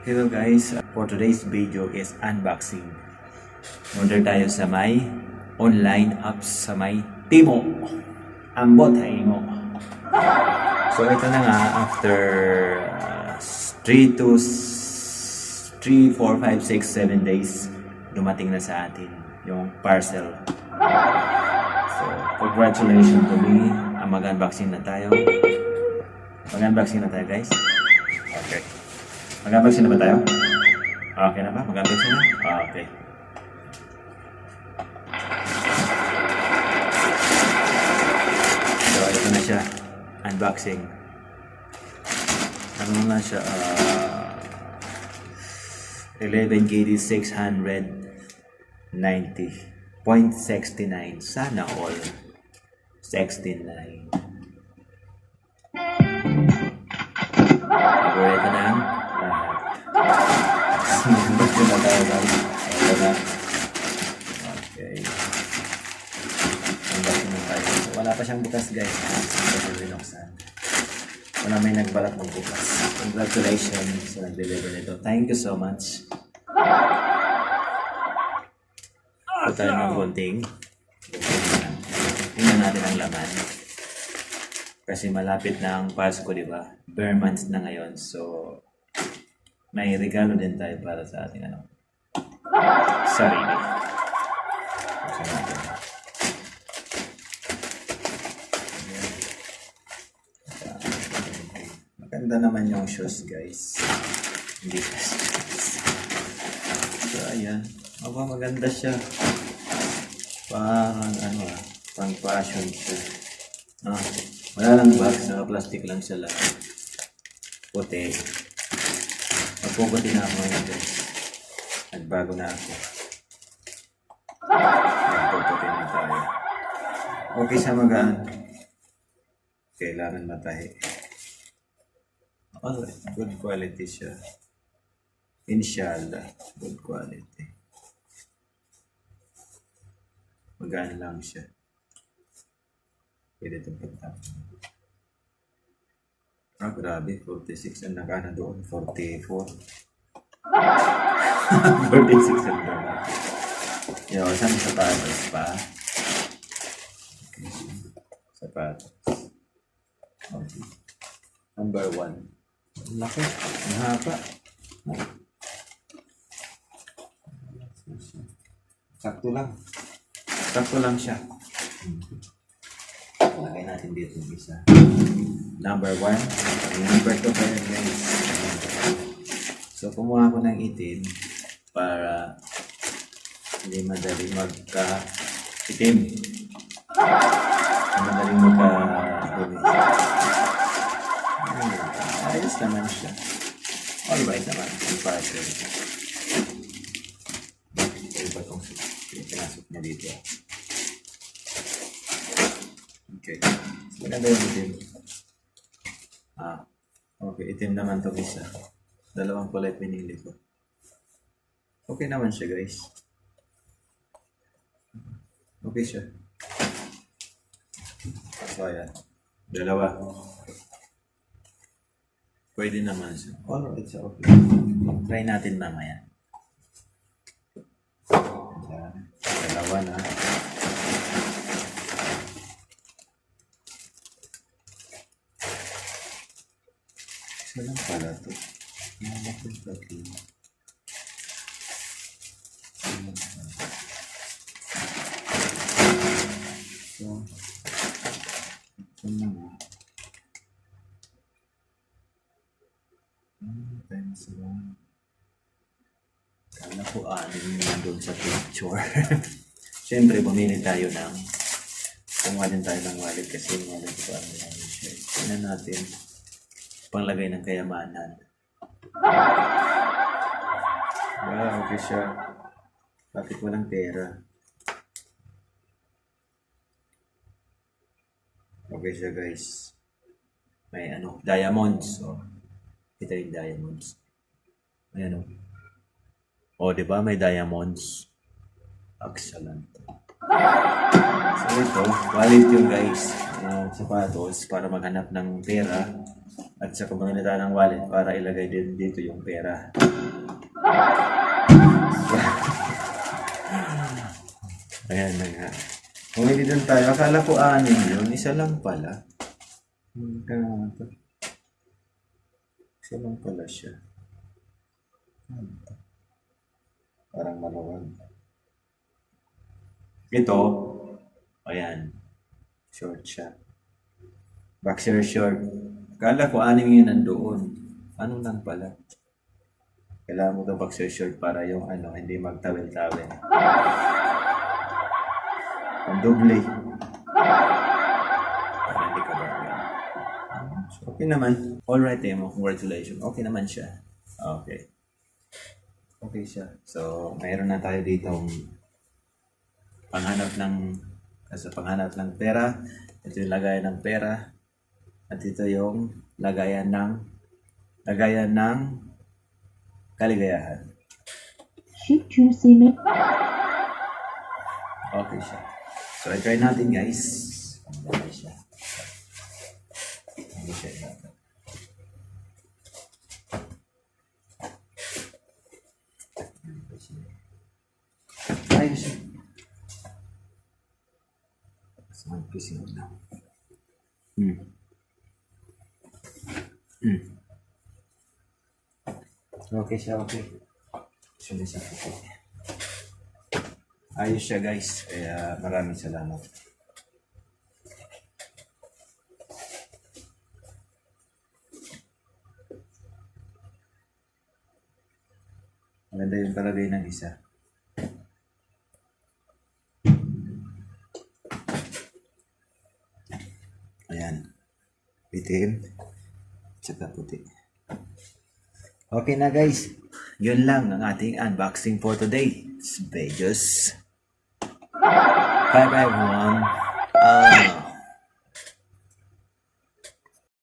Hello guys, for today's video is unboxing. Order tayo sa may online apps sa may Timo. Ambot Haimo. So ito na nga after 3 to 3, 4, 5, 6, 7 days dumating na sa atin yung parcel. So congratulations to me. Mag-unboxing na tayo. Mag-unboxing na tayo guys. Okay. Mag-unboxing na ba tayo? Okay na ba? Mag-unboxing na? Ah, Okay. So, ito na siya. Unboxing. Ano na siya? ah 11 KD 690.69. Sana all. 69. Paborito na ang. Gusto na tayo guys. Ito na. Okay. Unboxing na tayo. So, wala pa siyang bukas guys. Hindi ko binuksan. Wala may nagbalak magbukas. Congratulations sa nag-deliver nito. Thank you so much. Ito tayo ng konting. Tingnan natin ang laman. Kasi malapit na ang Pasko, di ba? Bare months na ngayon. So, may regalo din tayo para sa ating ano, sarili. Buksan. Maganda naman yung shoes, guys. Hindi. So, ayan. Aba, maganda siya. Parang ano ah, pang fashion siya. Ah, wala lang box, naka-plastic lang siya lahat. Puti. Magpuputi na ako ngayon guys. Nagbago na ako. Magpuputi na tayo. Okay siya magaan. Kailangan matahi. Oh, good quality siya. Inshallah, good quality. Magaan lang siya. Pwede itong pagtap. Ah, grabe. 46 ang nakana doon. 44. 46 ang doon. Yo, saan sapatos pa? Okay. Sapatos. Okay. Number one. Ang laki. Ang haba. Sakto lang. Sakto lang siya. Lagay natin dito yung isa. Number one. Yung number two pa yun guys. So, kumuha ako ng itim para hindi madali magka itim. Hindi madali magka. Ayun. Ayos naman siya. Alright naman. Yung parcel. Ito ba itong pinasok niya dito? Okay. Maganda yung itim. Ah. Okay, itim naman to isa. Dalawang kulay pinili ko. Okay naman siya, guys. Okay siya. So, ayan. Dalawa. Pwede naman siya. Alright, siya okay. Try natin mamaya. Ayan. Dalawa na. Isa lang pala to. Ano ko yung tatlo? So, ito na nga. Hmm, times one. Kala ko anim yung nandun sa picture. Siyempre, bumili tayo ng kumuha din tayo ng wallet kasi yung wallet ko ano siya. Tingnan natin panglagay ng kayamanan. Wow, okay siya. Bakit walang pera? Okay siya guys. May ano, diamonds. Oh. Kita yung diamonds. Ayan o. Oh. oh, di ba may diamonds? Excellent. So ito, wallet yung guys. Uh, sapatos para maghanap ng pera. At sa kumaganda ng wallet para ilagay din dito yung pera. Ayan na nga. Hindi doon tayo, akala ko anim yun. Isa lang pala. Isa lang pala siya. Ano? Parang maluwag. Ito, ayan, short siya. Boxer short. Kala ko anim yun nandoon. Ano lang pala? Kailangan mo ito boxer short para yung ano, hindi magtawil-tawil. Ang doble. Hindi ka ba? So, okay naman. Alright, Emo. Congratulations. Okay naman siya. Okay. Okay siya. So, mayroon na tayo dito panghanap ng sa panghanap ng pera. Ito yung lagayan ng pera. At ito yung lagayan ng lagayan ng kaligayahan. Shoot you, see me. Okay siya. So, i-try natin guys. Ano siya? Ano siya natin? Ayos siya. Mas mag-pising na. Hmm. Hmm. Okay siya, okay. Siya siya. Ayos siya guys. Kaya maraming salamat. Maganda yung palagay ng isa. Ayan. Itim. Tsaka puti. Okay na guys. Yun lang ang ating unboxing for today. It's Vegas. Bye bye everyone. Ah.